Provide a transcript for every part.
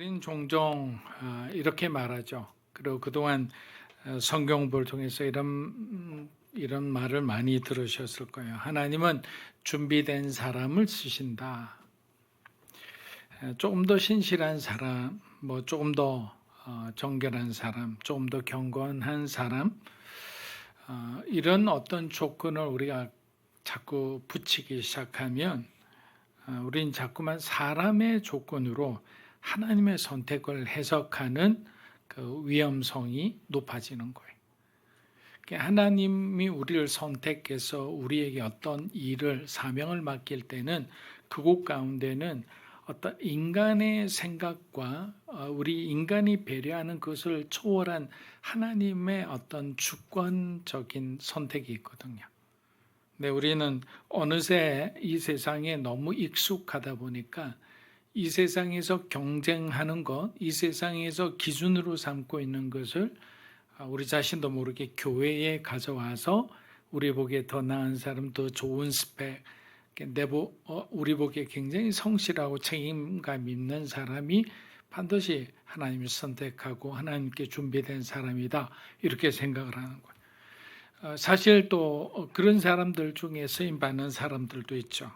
우리는 종종 아, 이렇게 말하죠. 그리고 그동안 어, 성경을 통해서 이런 음, 이런 말을 많이 들으셨을 거예요. 하나님은 준비된 사람을 쓰신다. 에, 조금 더 신실한 사람, 뭐 조금 더 어, 정결한 사람, 조금 더 경건한 사람, 어, 이런 어떤 조건을 우리가 자꾸 붙이기 시작하면 어, 우린 자꾸만 사람의 조건으로 하나님의 선택을 해석하는 그 위험성이 높아지는 거예요. 그러니까 하나님이 우리를 선택해서 우리에게 어떤 일을 사명을 맡길 때는 그곳 가운데는 어떤 인간의 생각과 어, 우리 인간이 배려하는 것을 초월한 하나님의 어떤 주권적인 선택이 있거든요. 근데 우리는 어느새 이 세상에 너무 익숙하다 보니까 이 세상에서 경쟁하는 것, 이 세상에서 기준으로 삼고 있는 것을 아, 우리 자신도 모르게 교회에 가져와서 우리 보기에 더 나은 사람, 더 좋은 스펙, 내보 어, 우리 보기에 굉장히 성실하고 책임감 있는 사람이 반드시 하나님을 선택하고 하나님께 준비된 사람이다 이렇게 생각을 하는 거예요. 어, 사실 또 그런 사람들 중에 쓰임 받는 사람들도 있죠.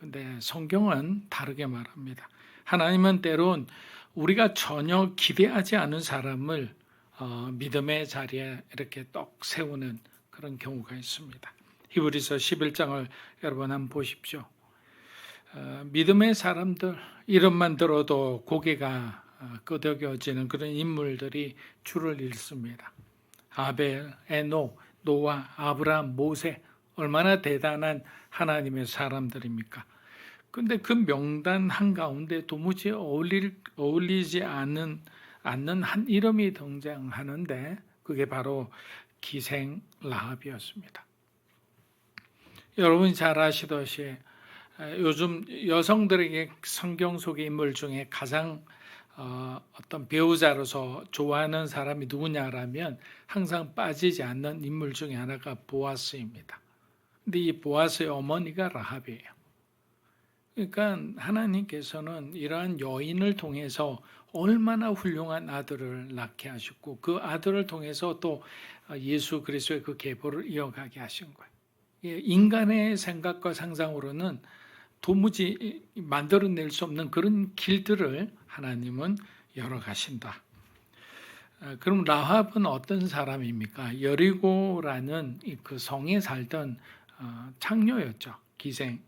근데 성경은 다르게 말합니다. 하나님은 때론 우리가 전혀 기대하지 않은 사람을 어, 믿음의 자리에 이렇게 떡 세우는 그런 경우가 있습니다. 히브리서 11장을 여러분 한번 보십시오. 어, 믿음의 사람들 이름만 들어도 고개가 어, 끄덕여지는 그런 인물들이 줄을 읽습니다. 아벨, 에노, 노아, 아브라함, 모세 얼마나 대단한 하나님의 사람들입니까? 근데 그 명단 한가운데 도무지 어울릴, 어울리지 않는, 않는 한 이름이 등장하는데 그게 바로 기생 라합이었습니다. 여러분이 잘 아시듯이 요즘 여성들에게 성경 속의 인물 중에 가장 어, 어떤 배우자로서 좋아하는 사람이 누구냐라면 항상 빠지지 않는 인물 중에 하나가 보아스입니다. 근데 이 보아스의 어머니가 라합이에요. 그러니까 하나님께서는 이러한 여인을 통해서 얼마나 훌륭한 아들을 낳게 하셨고 그 아들을 통해서 또 예수 그리스도의 그 계보를 이어가게 하신 거예요. 예, 인간의 생각과 상상으로는 도무지 만들어낼 수 없는 그런 길들을 하나님은 열어가신다. 아, 그럼 라합은 어떤 사람입니까? 여리고라는 그 성에 살던 어, 창녀였죠. 기생.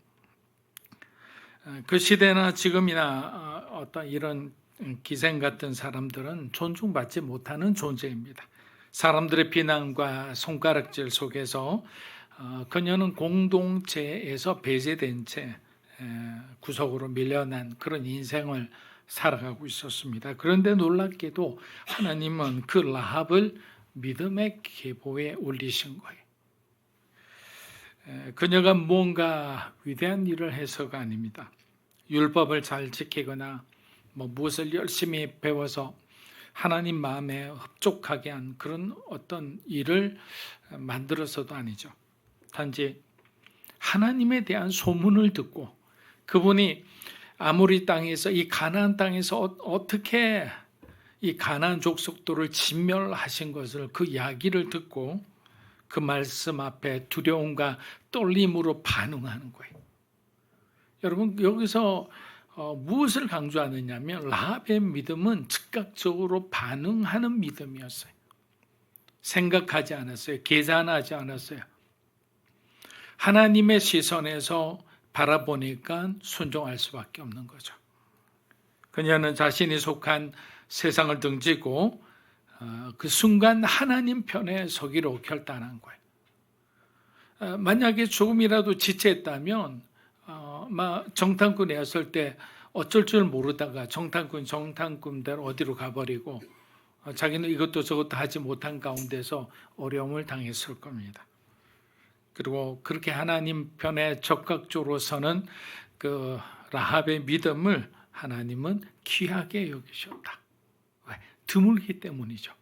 아, 그 시대나 지금이나 어, 어떤 이런 기생 같은 사람들은 존중받지 못하는 존재입니다. 사람들의 비난과 손가락질 속에서 어, 그녀는 공동체에서 배제된 채 구석으로 밀려난 그런 인생을 살아가고 있었습니다. 그런데 놀랍게도 하나님은 그 라합을 믿음의 계보에 올리신 거예요. 그녀가 뭔가 위대한 일을 해서가 아닙니다. 율법을 잘 지키거나 뭐 무엇을 열심히 배워서 하나님 마음에 흡족하게 한 그런 어떤 일을 만들어서도 아니죠. 단지 하나님에 대한 소문을 듣고 그분이 아모리 땅에서 이 가나안 땅에서 어, 떻게 이 가나안 족속들을 진멸하신 것을 그 이야기를 듣고 그 말씀 앞에 두려움과 떨림으로 반응하는 거예요. 여러분 여기서 어, 무엇을 강조하느냐면 라합의 믿음은 즉각적으로 반응하는 믿음이었어요. 생각하지 않았어요. 계산하지 않았어요. 하나님의 시선에서 바라보니까 순종할 수밖에 없는 거죠. 그녀는 자신이 속한 세상을 등지고 어, 그 순간 하나님 편에 서기로 결단한 거예요. 어, 만약에 조금이라도 지체했다면 어, 정탐꾼에 왔을 때 어쩔 줄 모르다가 정탐꾼 정탐꾼대로 어디로 가버리고 자기는 이것도 저것도 하지 못한 가운데서 어려움을 당했을 겁니다. 그리고 그렇게 하나님 편에 적극적으로 서는 그 라합의 믿음을 하나님은 귀하게 여기셨다. 왜? 드물기 때문이죠.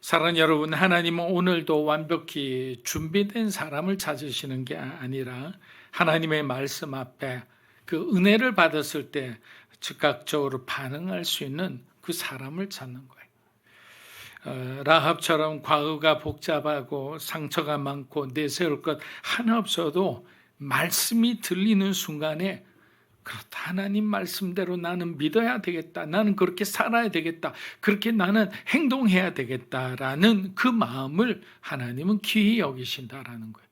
사랑 여러분, 하나님은 오늘도 완벽히 준비된 사람을 찾으시는 게 아니라 하나님의 말씀 앞에 그 은혜를 받았을 때 즉각적으로 반응할 수 있는 그 사람을 찾는 거예요. 어, 라합처럼 과거가 복잡하고 상처가 많고 내세울 것 하나 없어도 말씀이 들리는 순간에 그렇다 하나님 말씀대로 나는 믿어야 되겠다. 나는 그렇게 살아야 되겠다. 그렇게 나는 행동해야 되겠다라는 그 마음을 하나님은 귀히 여기신다라는 거예요.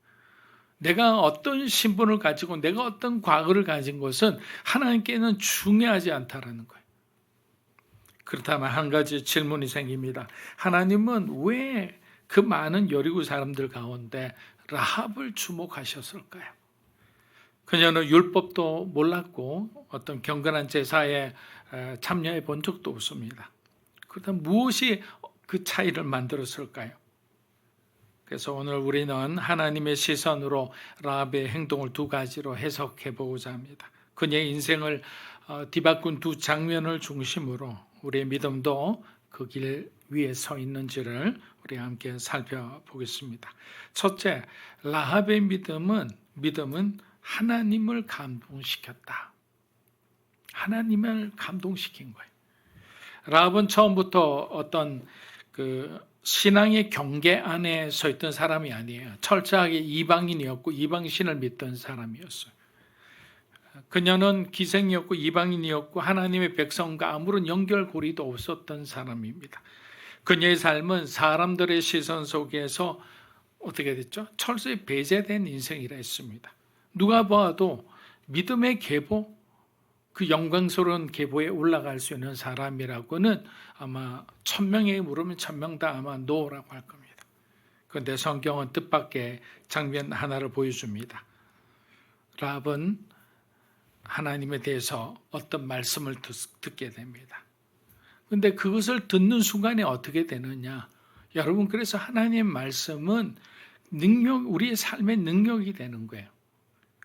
내가 어떤 신분을 가지고 내가 어떤 과거를 가진 것은 하나님께는 중요하지 않다라는 거예요. 그렇다면 한 가지 질문이 생깁니다. 하나님은 왜 그 많은 여리고 사람들 가운데 라합을 주목하셨을까요? 그녀는 율법도 몰랐고 어떤 경건한 제사에 참여해 본 적도 없습니다. 그렇다면 무엇이 그 차이를 만들었을까요? 그래서 오늘 우리는 하나님의 시선으로 라합의 행동을 두 가지로 해석해 보고자 합니다. 그녀의 인생을 어, 뒤바꾼 두 장면을 중심으로 우리의 믿음도 그 길 위에 서 있는지를 우리 함께 살펴보겠습니다. 첫째, 라합의 믿음은 믿음은 하나님을 감동시켰다. 하나님을 감동시킨 거예요. 라합은 처음부터 어떤 그 신앙의 경계 안에 서 있던 사람이 아니에요. 철저하게 이방인이었고 이방신을 믿던 사람이었어요. 그녀는 기생이었고 이방인이었고 하나님의 백성과 아무런 연결고리도 없었던 사람입니다. 그녀의 삶은 사람들의 시선 속에서 어떻게 됐죠? 철저히 배제된 인생이라 했습니다. 누가 봐도 믿음의 계보, 그 영광스러운 계보에 올라갈 수 있는 사람이라고는 아마 천 명에게 물으면 천명 다 아마 노라고 할 겁니다. 그런데 성경은 뜻밖의 장면 하나를 보여줍니다. 랍은 하나님에 대해서 어떤 말씀을 듣, 게 됩니다. 근데 그것을 듣는 순간에 어떻게 되느냐? 여러분, 그래서 하나님의 말씀은 능력, 우리의 삶의 능력이 되는 거예요.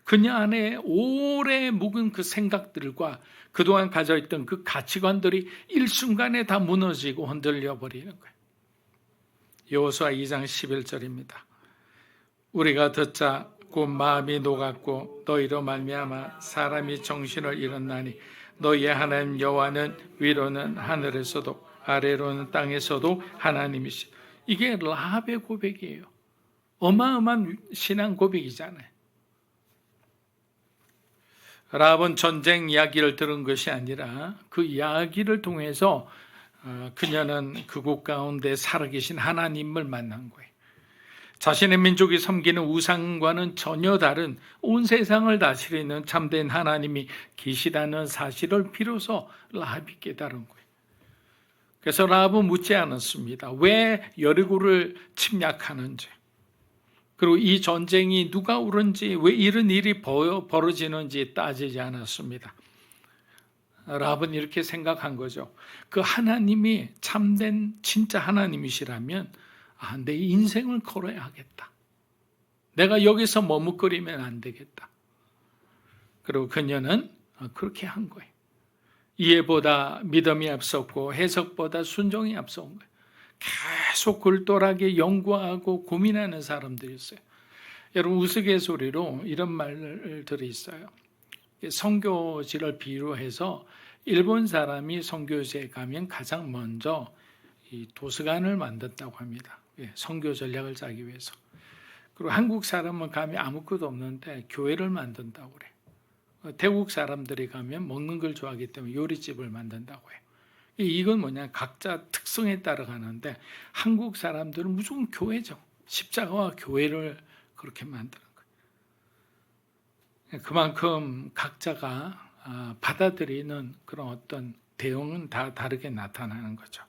그녀 안에 오래 묵은 그 생각들과 그동안 가져있던 그 가치관들이 일순간에 다 무너지고 흔들려 버리는 거예요. 여호수아 2장 11절입니다. 우리가 듣자 곧 마음이 녹았고 너희로 말미암아 사람이 정신을 잃었나니 너희의 하나님 여호와는 위로는 하늘에서도 아래로는 땅에서도 하나님이시. 이게 라합의 고백이에요. 어마어마한 신앙 고백이잖아요. 라합은 전쟁 이야기를 들은 것이 아니라 그 이야기를 통해서 어, 그녀는 그곳 가운데 살아계신 하나님을 만난 거예요. 자신의 민족이 섬기는 우상과는 전혀 다른 온 세상을 다스리는 참된 하나님이 계시다는 사실을 비로소 라합이 깨달은 거예요. 그래서 라합은 묻지 않았습니다. 왜 여리고를 침략하는지, 그리고 이 전쟁이 누가 오른지, 왜 이런 일이 벌어지는지 따지지 않았습니다. 라합은 이렇게 생각한 거죠. 그 하나님이 참된 진짜 하나님이시라면 아, 내 인생을 걸어야 하겠다. 내가 여기서 머뭇거리면 안 되겠다. 그리고 그녀는 그렇게 한 거예요. 이해보다 믿음이 앞섰고 해석보다 순종이 앞선 거예요. 계속 굴똘하게 연구하고 고민하는 사람들이었어요. 여러분 우스갯소리로 이런 말들이 있어요. 성교지를 비유해서 일본 사람이 성교지에 가면 가장 먼저 이 도서관을 만든다고 합니다. 예, 성교 전략을 짜기 위해서. 그리고 한국 사람은 가면 아무것도 없는데 교회를 만든다고 그래. 어, 태국 사람들이 가면 먹는 걸 좋아하기 때문에 요리집을 만든다고 해요. 이건 뭐냐 각자 특성에 따라 가는데 한국 사람들은 무조건 교회죠. 십자가와 교회를 그렇게 만드는 거예요. 그만큼 각자가 아, 받아들이는 그런 어떤 대응은 다 다르게 나타나는 거죠.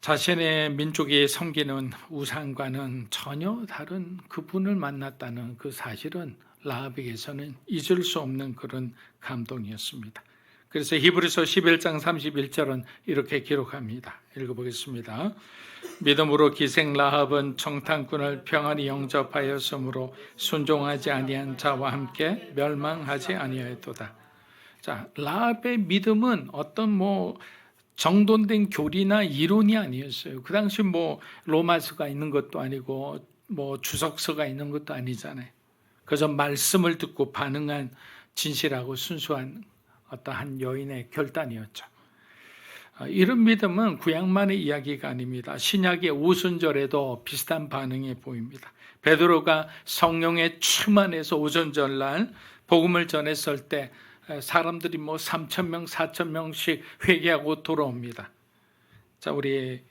자신의 민족이 섬기는 우상과는 전혀 다른 그분을 만났다는 그 사실은 라합에게서는 잊을 수 없는 그런 감동이었습니다. 그래서 히브리서 11장 31절은 이렇게 기록합니다. 읽어보겠습니다. 믿음으로 기생 라합은 청탄꾼을 평안히 영접하였으므로 순종하지 아니한 자와 함께 멸망하지 아니하였도다. 자, 라합의 믿음은 어떤 뭐 정돈된 교리나 이론이 아니었어요. 그 당시 뭐 로마서가 있는 것도 아니고 뭐 주석서가 있는 것도 아니잖아요. 그래서 말씀을 듣고 반응한 진실하고 순수한 어떠한 여인의 결단이었죠. 어, 이런 믿음은 구약만의 이야기가 아닙니다. 신약의 오순절에도 비슷한 반응이 보입니다. 베드로가 성령의 충만해서 오순절 날 복음을 전했을 때 사람들이 뭐 3천 명, 4천 명씩 회개하고 돌아옵니다. 자, 우리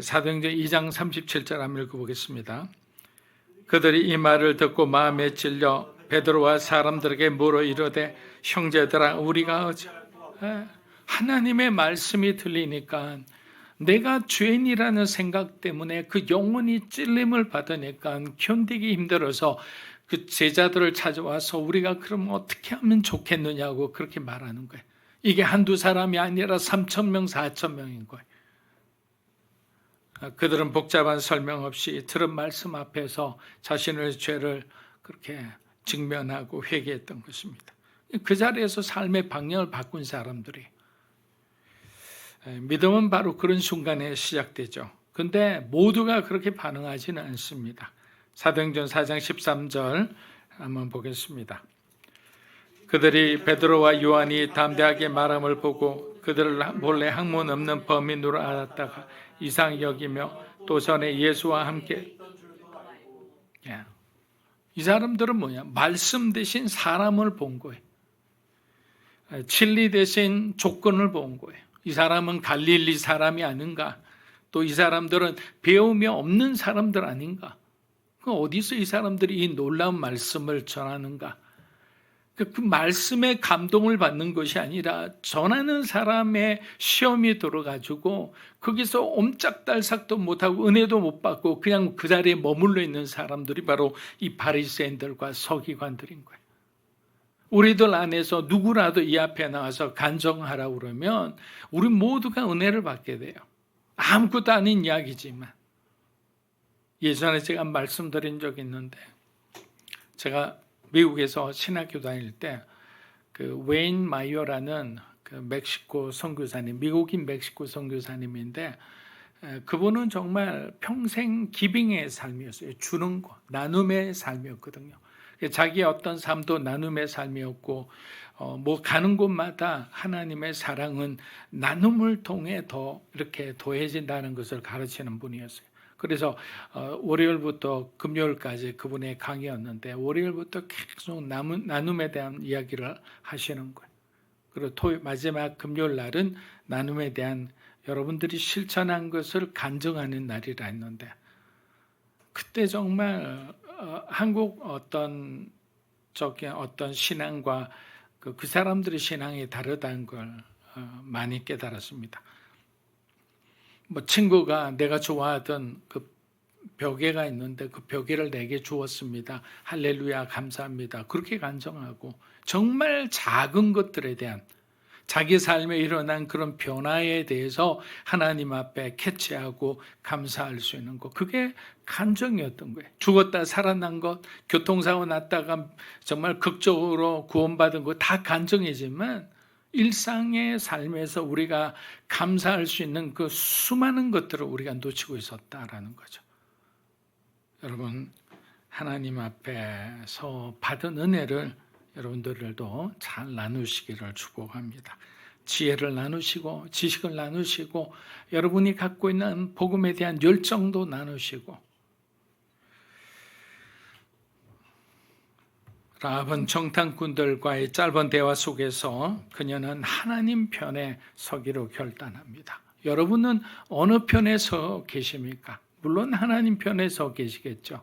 사도행전 2장 37절 한번 읽어보겠습니다. 그들이 이 말을 듣고 마음에 찔려 베드로와 사람들에게 물어 이르되 형제들아 우리가 어찌 하나님의 말씀이 들리니까 내가 죄인이라는 생각 때문에 그 영혼이 찔림을 받으니까 견디기 힘들어서 그 제자들을 찾아와서 우리가 그럼 어떻게 하면 좋겠느냐고 그렇게 말하는 거예요. 이게 한두 사람이 아니라 3천 명, 4천 명인 거예요. 그들은 복잡한 설명 없이 들은 말씀 앞에서 자신의 죄를 그렇게 직면하고 회개했던 것입니다. 그 자리에서 삶의 방향을 바꾼 사람들이 믿음은 바로 그런 순간에 시작되죠. 근데 모두가 그렇게 반응하지는 않습니다. 사도행전 4장 13절 한번 보겠습니다. 그들이 베드로와 요한이 담대하게 말함을 보고 그들을 몰래 학문 없는 범인으로 알았다가 이상 여기며 또 전에 예수와 함께 예. 이 사람들은 뭐냐? 말씀 대신 사람을 본 거예요. 진리 대신 조건을 본 거예요. 이 사람은 갈릴리 사람이 아닌가? 또 이 사람들은 배움이 없는 사람들 아닌가? 그 어디서 이 사람들이 이 놀라운 말씀을 전하는가? 그, 그 말씀에 감동을 받는 것이 아니라 전하는 사람의 시험이 들어가지고 거기서 옴짝달싹도 못하고 은혜도 못 받고 그냥 그 자리에 머물러 있는 사람들이 바로 이 바리새인들과 서기관들인 거예요. 우리들 안에서 누구라도 이 앞에 나와서 간정하라 그러면 우리 모두가 은혜를 받게 돼요. 아무것도 아닌 이야기지만 예전에 제가 말씀드린 적이 있는데 제가 미국에서 신학교 다닐 때 그 웨인 마이어라는 그 멕시코 선교사님, 미국인 멕시코 선교사님인데 그분은 정말 평생 기빙의 삶이었어요. 주는 거, 나눔의 삶이었거든요. 자기의 어떤 삶도 나눔의 삶이었고, 어, 뭐 가는 곳마다 하나님의 사랑은 나눔을 통해 더 이렇게 더해진다는 것을 가르치는 분이었어요. 그래서 어, 월요일부터 금요일까지 그분의 강의였는데 월요일부터 계속 나눔, 나눔에 대한 이야기를 하시는 거예요. 그리고 토 마지막 금요일 날은 나눔에 대한 여러분들이 실천한 것을 간증하는 날이라 했는데 그때 정말 어, 한국 어떤 적인 어떤 신앙과 그, 그 사람들의 신앙이 다르다는 걸 어, 많이 깨달았습니다. 뭐 친구가 내가 좋아하던 그 벽에가 있는데 그 벽에를 내게 주었습니다. 할렐루야 감사합니다. 그렇게 간정하고 정말 작은 것들에 대한 자기 삶에 일어난 그런 변화에 대해서 하나님 앞에 캐치하고 감사할 수 있는 것. 그게 간정이었던 거예요. 죽었다 살아난 것, 교통사고 났다가 정말 극적으로 구원받은 것 다 간정이지만 일상의 삶에서 우리가 감사할 수 있는 그 수많은 것들을 우리가 놓치고 있었다라는 거죠. 여러분, 하나님 앞에서 받은 은혜를 여러분들도 잘 나누시기를 축복합니다. 지혜를 나누시고 지식을 나누시고 여러분이 갖고 있는 복음에 대한 열정도 나누시고 라합은 정탐꾼들과의 짧은 대화 속에서 그녀는 하나님 편에 서기로 결단합니다. 여러분은 어느 편에 서 계십니까? 물론 하나님 편에 서 계시겠죠.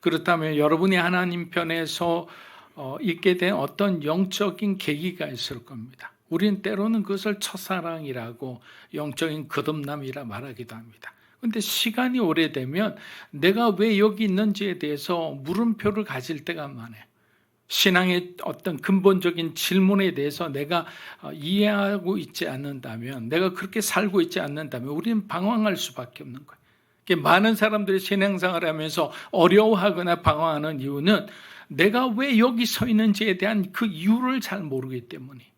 그렇다면 여러분이 하나님 편에서 어, 있게 된 어떤 영적인 계기가 있을 겁니다. 우리는 때로는 그것을 첫사랑이라고 영적인 거듭남이라 말하기도 합니다. 근데 시간이 오래되면 내가 왜 여기 있는지에 대해서 물음표를 가질 때가 많아요. 신앙의 어떤 근본적인 질문에 대해서 내가 어, 이해하고 있지 않는다면, 내가 그렇게 살고 있지 않는다면, 우리는 방황할 수밖에 없는 거예요. 많은 사람들이 신앙생활 하면서 어려워하거나 방황하는 이유는 내가 왜 여기 서 있는지에 대한 그 이유를 잘 모르기 때문에.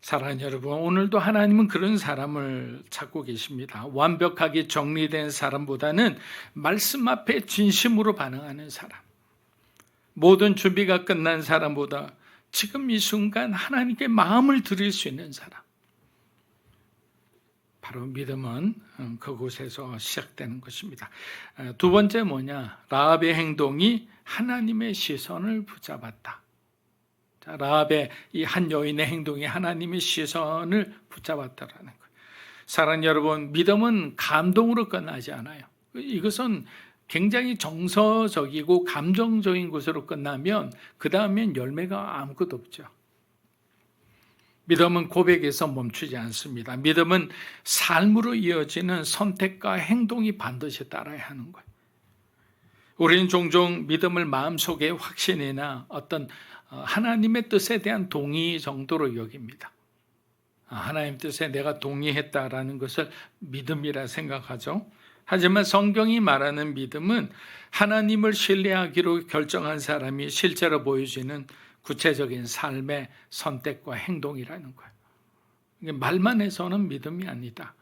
사랑하는 여러분, 오늘도 하나님은 그런 사람을 찾고 계십니다. 완벽하게 정리된 사람보다는 말씀 앞에 진심으로 반응하는 사람. 모든 준비가 끝난 사람보다 지금 이 순간 하나님께 마음을 드릴 수 있는 사람. 바로 믿음은 음, 그곳에서 시작되는 것입니다. 어, 두 번째 뭐냐? 라합의 행동이 하나님의 시선을 붙잡았다. 자, 라합의 이 한 여인의 행동이 하나님의 시선을 붙잡았다라는 거예요. 사랑 여러분, 믿음은 감동으로 끝나지 않아요. 이것은 굉장히 정서적이고 감정적인 것으로 끝나면 그 다음엔 열매가 아무것도 없죠. 믿음은 고백에서 멈추지 않습니다. 믿음은 삶으로 이어지는 선택과 행동이 반드시 따라야 하는 거예요. 우리는 종종 믿음을 마음속에 확신이나 어떤 어, 하나님의 뜻에 대한 동의 정도로 여깁니다. 아, 하나님 뜻에 내가 동의했다라는 것을 믿음이라 생각하죠. 하지만 성경이 말하는 믿음은 하나님을 신뢰하기로 결정한 사람이 실제로 보여지는 구체적인 삶의 선택과 행동이라는 거예요. 이게 말만 해서는 믿음이 아니다.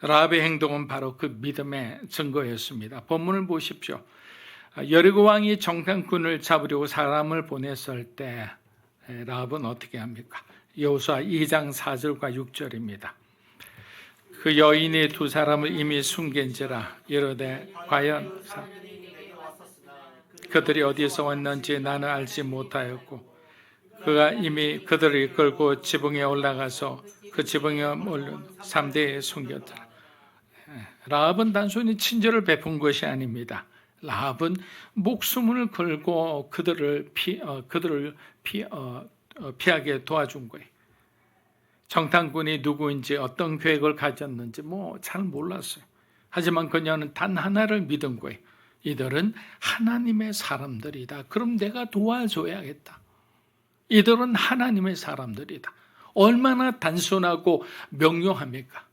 라합의 행동은 바로 그 믿음의 증거였습니다. 본문을 보십시오. 여리고 왕이 정탐꾼을 잡으려고 사람을 보냈을 때 라합은 어떻게 합니까? 여호수아 2장 4절과 6절입니다. 그 여인이 두 사람을 이미 숨긴지라 이르되 과연 사- 그들이 어디서 왔는지 나는 알지 못하였고 그가 이미 그들을 이끌고 지붕에 올라가서 그 지붕에 올른 3대에 숨겼더라. 라합은 단순히 친절을 베푼 것이 아닙니다. 라합은 목숨을 걸고 그들을 피 어, 그들을 피 어, 어, 피하게 도와준 거예요. 정탐꾼이 누구인지 어떤 계획을 가졌는지 뭐 잘 몰랐어요. 하지만 그녀는 단 하나를 믿은 거예요. 이들은 하나님의 사람들이다. 그럼 내가 도와줘야겠다. 이들은 하나님의 사람들이다. 얼마나 단순하고 명료합니까?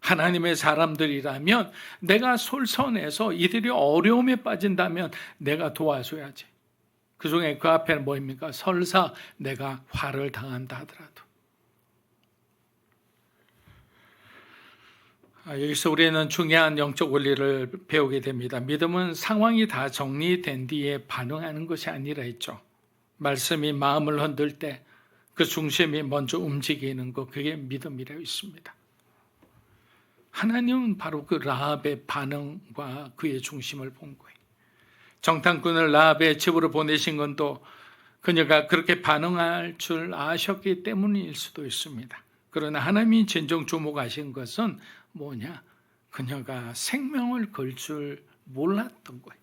하나님의 사람들이라면 내가 솔선해서 이들이 어려움에 빠진다면 내가 도와줘야지. 그 중에 그 앞에는 뭐입니까? 설사 내가 화를 당한다 하더라도. 아, 여기서 우리는 중요한 영적 원리를 배우게 됩니다. 믿음은 상황이 다 정리된 뒤에 반응하는 것이 아니라 했죠. 말씀이 마음을 흔들 때 그 중심이 먼저 움직이는 것, 그게 믿음이라고 있습니다. 하나님은 바로 그 라합의 반응과 그의 중심을 본 거예요. 정탐꾼을 라합의 집으로 보내신 건또 그녀가 그렇게 반응할 줄 아셨기 때문일 수도 있습니다. 그러나 하나님이 진정 주목하신 것은 뭐냐? 그녀가 생명을 걸 줄 몰랐던 거예요.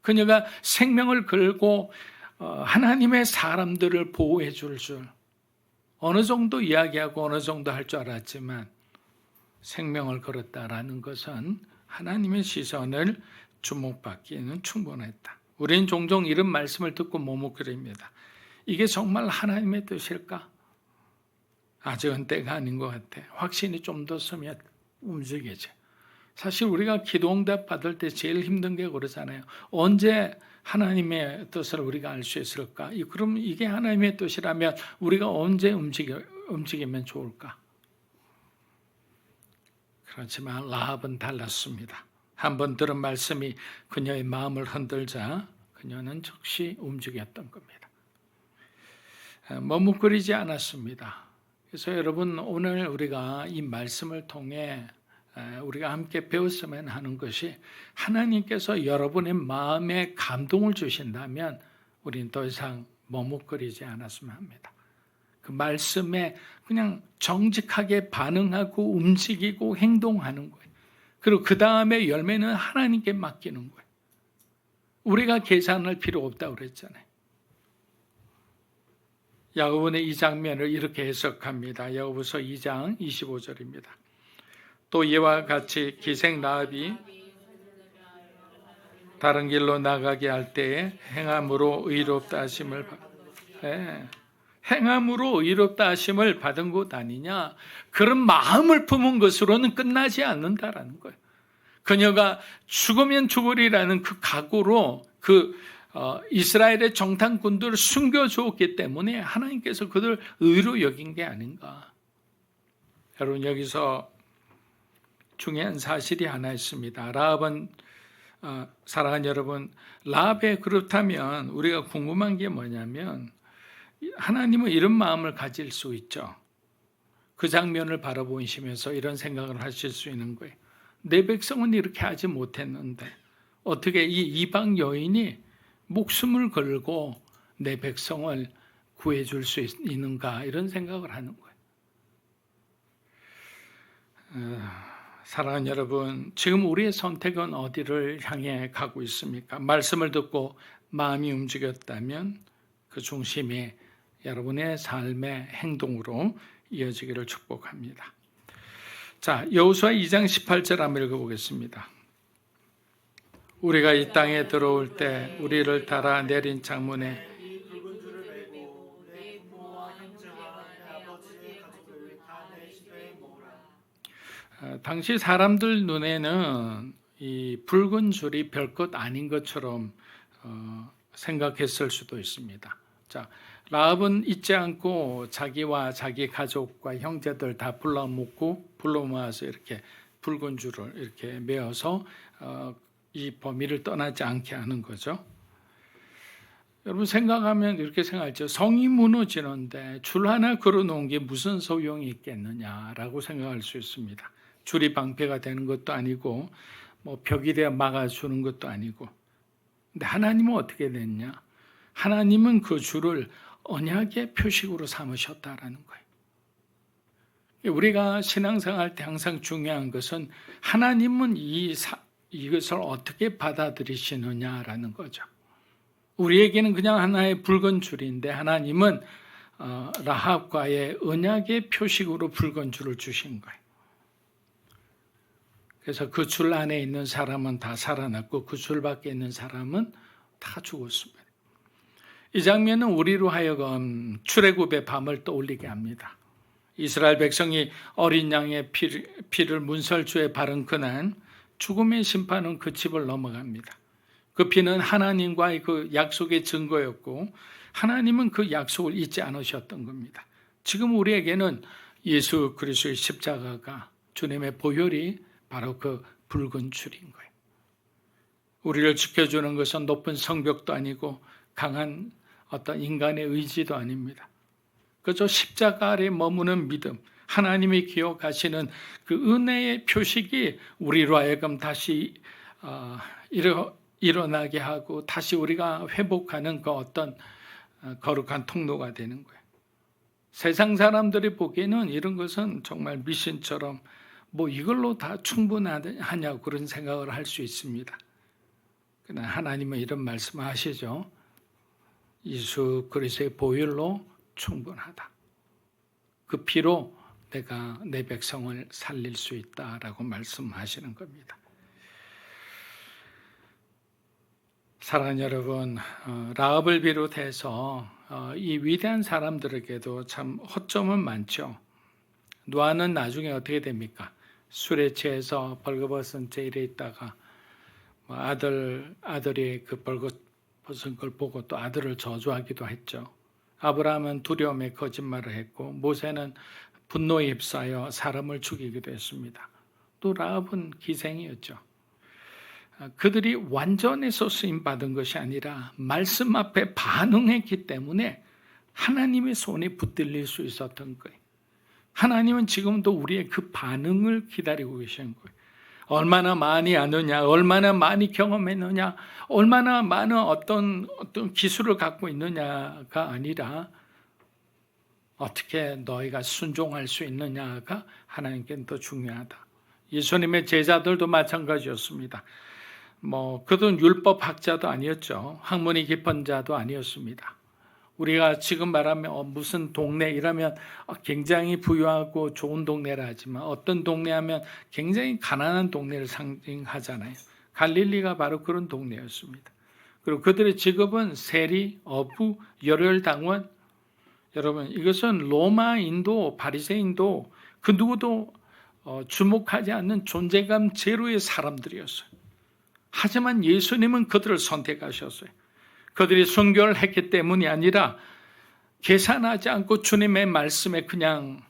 그녀가 생명을 걸고 어, 하나님의 사람들을 보호해 줄 줄 어느 정도 이야기하고 어느 정도 할 줄 알았지만 생명을 걸었다라는 것은 하나님의 시선을 주목받기에는 충분했다. 우리는 종종 이런 말씀을 듣고 머뭇거립니다. 이게 정말 하나님의 뜻일까? 아직은 때가 아닌 것 같아. 확신이 좀 더 서면 움직이지. 사실 우리가 기도 응답 받을 때 제일 힘든 게 그러잖아요. 언제 하나님의 뜻을 우리가 알 수 있을까? 그럼 이게 하나님의 뜻이라면 우리가 언제 움직여, 움직이면 좋을까? 그렇지만 라합은 달랐습니다. 한번 들은 말씀이 그녀의 마음을 흔들자 그녀는 즉시 움직였던 겁니다. 머뭇거리지 않았습니다. 그래서 여러분 오늘 우리가 이 말씀을 통해 우리가 함께 배웠으면 하는 것이 하나님께서 여러분의 마음에 감동을 주신다면 우리는 더 이상 머뭇거리지 않았으면 합니다. 그 말씀에 그냥 정직하게 반응하고 움직이고 행동하는 거예요. 그리고 그 다음에 열매는 하나님께 맡기는 거예요. 우리가 계산할 필요 없다고 그랬잖아요. 야고보는 이 장면을 이렇게 해석합니다. 야고보서 2장 25절입니다. 또 이와 같이 기생 라합이 다른 길로 나가게 할 때에 행함으로 의롭다 하심을 받 예. 행함으로 의롭다 하심을 받은 것 아니냐? 그런 마음을 품은 것으로는 끝나지 않는다라는 거예요. 그녀가 죽으면 죽으리라는 그 각오로 그 어, 이스라엘의 정탐꾼들을 숨겨주었기 때문에 하나님께서 그들 의로 여긴 게 아닌가. 여러분 여기서 중요한 사실이 하나 있습니다. 라합은 어, 사랑하는 여러분, 라합에 그렇다면 우리가 궁금한 게 뭐냐면 하나님은 이런 마음을 가질 수 있죠. 그 장면을 바라보시면서 이런 생각을 하실 수 있는 거예요. 내 백성은 이렇게 하지 못했는데 어떻게 이 이방 여인이 목숨을 걸고 내 백성을 구해줄 수 있- 있는가 이런 생각을 하는 거예요. 어, 사랑하는 여러분, 지금 우리의 선택은 어디를 향해 가고 있습니까? 말씀을 듣고 마음이 움직였다면 그 중심이 여러분의 삶의 행동으로 이어지기를 축복합니다. 자, 여호수아 2장 18절 한번 읽어보겠습니다. 우리가 이 땅에 들어올 때 우리를 따라 내린 창문에 어, 당시 사람들 눈에는 이 붉은 줄이 별것 아닌 것처럼 어, 생각했을 수도 있습니다. 자, 라합은 잊지 않고 자기와 자기 가족과 형제들 다 불러 모고 불러 모아서 이렇게 붉은 줄을 이렇게 메어서 어, 이 범위를 떠나지 않게 하는 거죠. 여러분 생각하면 이렇게 생각하죠. 성이 무너지는데 줄 하나 걸어놓은 게 무슨 소용이 있겠느냐라고 생각할 수 있습니다. 줄이 방패가 되는 것도 아니고 뭐 벽이 되어 막아주는 것도 아니고. 근데 하나님은 어떻게 됐냐? 하나님은 그 줄을 언약의 표식으로 삼으셨다라는 거예요. 우리가 신앙생활 때 항상 중요한 것은 하나님은 이 사, 이것을 어떻게 받아들이시느냐라는 거죠. 우리에게는 그냥 하나의 붉은 줄인데 하나님은 어, 라합과의 언약의 표식으로 붉은 줄을 주신 거예요. 그래서 그 줄 안에 있는 사람은 다 살아났고 그 줄 밖에 있는 사람은 다 죽었습니다. 이 장면은 우리로 하여금 출애굽의 밤을 떠올리게 합니다. 이스라엘 백성이 어린 양의 피를, 문설주에 바른 그날 죽음의 심판은 그 집을 넘어갑니다. 그 피는 하나님과의 그 약속의 증거였고 하나님은 그 약속을 잊지 않으셨던 겁니다. 지금 우리에게는 예수 그리스도의 십자가가 주님의 보혈이 바로 그 붉은 줄인 거예요. 우리를 지켜주는 것은 높은 성벽도 아니고 강한 어떤 인간의 의지도 아닙니다. 그저 십자가 아래 머무는 믿음, 하나님이 기억하시는 그 은혜의 표식이 우리로 하여금 다시 어, 일어, 일어나게 하고 다시 우리가 회복하는 그 어떤 어, 거룩한 통로가 되는 거예요. 세상 사람들이 보기에는 이런 것은 정말 미신처럼 뭐 이걸로 다 충분하냐고 그런 생각을 할 수 있습니다. 그러나 하나님은 이런 말씀을 하시죠. 예수 그리스도의 보혈로 충분하다. 그 피로 내가 내 백성을 살릴 수 있다라고 말씀하시는 겁니다. 사랑하는 여러분, 어, 라합을 비롯해서 어, 이 위대한 사람들에게도 참 허점은 많죠. 노아는 나중에 어떻게 됩니까? 술에 취해서 벌거벗은 채 이래 있다가 뭐 아들 아들이 그 벌거벗은 걸 보고 또 아들을 저주하기도 했죠. 아브라함은 두려움에 거짓말을 했고 모세는 분노에 휩싸여 사람을 죽이기도 했습니다. 또 라합은 기생이었죠. 아, 그들이 완전해서 쓰임 받은 것이 아니라 말씀 앞에 반응했기 때문에 하나님의 손이 붙들릴 수 있었던 거예요. 하나님은 지금도 우리의 그 반응을 기다리고 계시는 거예요. 얼마나 많이 아느냐, 얼마나 많이 경험했느냐, 얼마나 많은 어떤 어떤 기술을 갖고 있느냐가 아니라 어떻게 너희가 순종할 수 있느냐가 하나님께는 더 중요하다. 예수님의 제자들도 마찬가지였습니다. 뭐 그들은 율법 학자도 아니었죠. 학문이 깊은 자도 아니었습니다. 우리가 지금 말하면 어, 무슨 동네 이러면 어, 굉장히 부유하고 좋은 동네라 하지만 어떤 동네 하면 굉장히 가난한 동네를 상징하잖아요. 갈릴리가 바로 그런 동네였습니다. 그리고 그들의 직업은 세리, 어부, 열혈당원. 여러분 이것은 로마인도 바리새인도 그 누구도 어, 주목하지 않는 존재감 제로의 사람들이었어요. 하지만 예수님은 그들을 선택하셨어요. 그들이 순교를 했기 때문이 아니라 계산하지 않고 주님의 말씀에 그냥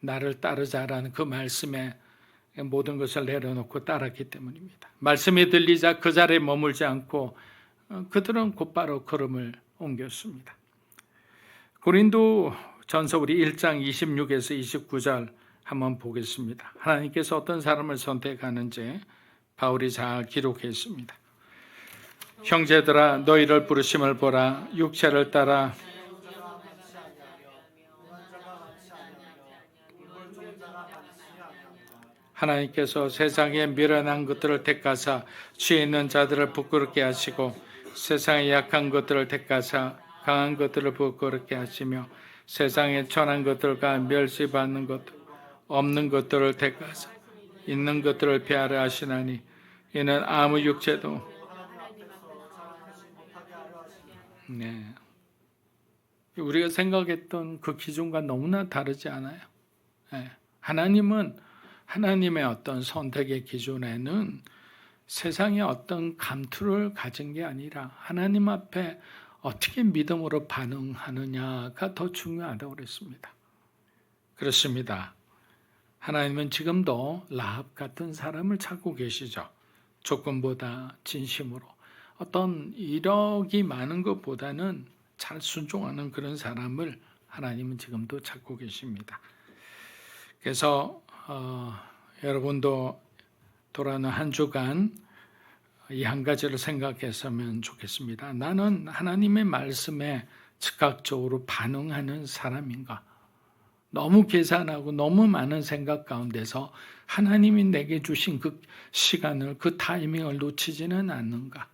나를 따르자라는 그 말씀에 모든 것을 내려놓고 따랐기 때문입니다. 말씀이 들리자 그 자리에 머물지 않고 어, 그들은 곧바로 걸음을 옮겼습니다. 고린도 전서 우리 1장 26에서 29절 한번 보겠습니다. 하나님께서 어떤 사람을 선택하는지 바울이 잘 기록했습니다. 형제들아 너희를 부르심을 보라 육체를 따라 하나님께서 세상에 미련한 것들을 택하사 취해 있는 자들을 부끄럽게 하시고 세상의 약한 것들을 택하사 강한 것들을 부끄럽게 하시며 세상에 천한 것들과 멸시받는 것 없는 것들을 택하사 있는 것들을 피하려 하시나니 이는 아무 육체도 네. 우리가 생각했던 그 기준과 너무나 다르지 않아요. 네. 하나님은 하나님의 어떤 선택의 기준에는 세상의 어떤 감투를 가진 게 아니라 하나님 앞에 어떻게 믿음으로 반응하느냐가 더 중요하다고 그랬습니다. 그렇습니다. 하나님은 지금도 라합 같은 사람을 찾고 계시죠. 조건보다 진심으로 어떤 이력이 많은 것보다는 잘 순종하는 그런 사람을 하나님은 지금도 찾고 계십니다. 그래서 어, 여러분도 돌아오는 한 주간 이 한 가지를 생각했으면 좋겠습니다. 나는 하나님의 말씀에 즉각적으로 반응하는 사람인가? 너무 계산하고 너무 많은 생각 가운데서 하나님이 내게 주신 그 시간을 그 타이밍을 놓치지는 않는가?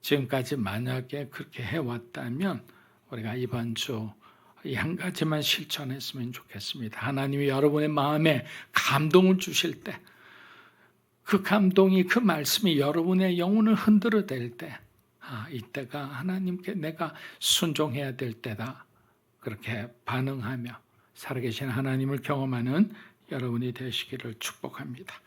지금까지 만약에 그렇게 해왔다면 우리가 이번 주 이 한 가지만 실천했으면 좋겠습니다. 하나님이 여러분의 마음에 감동을 주실 때, 그 감동이 그 말씀이 여러분의 영혼을 흔들어 댈 때, 아, 이때가 하나님께 내가 순종해야 될 때다. 그렇게 반응하며 살아계신 하나님을 경험하는 여러분이 되시기를 축복합니다.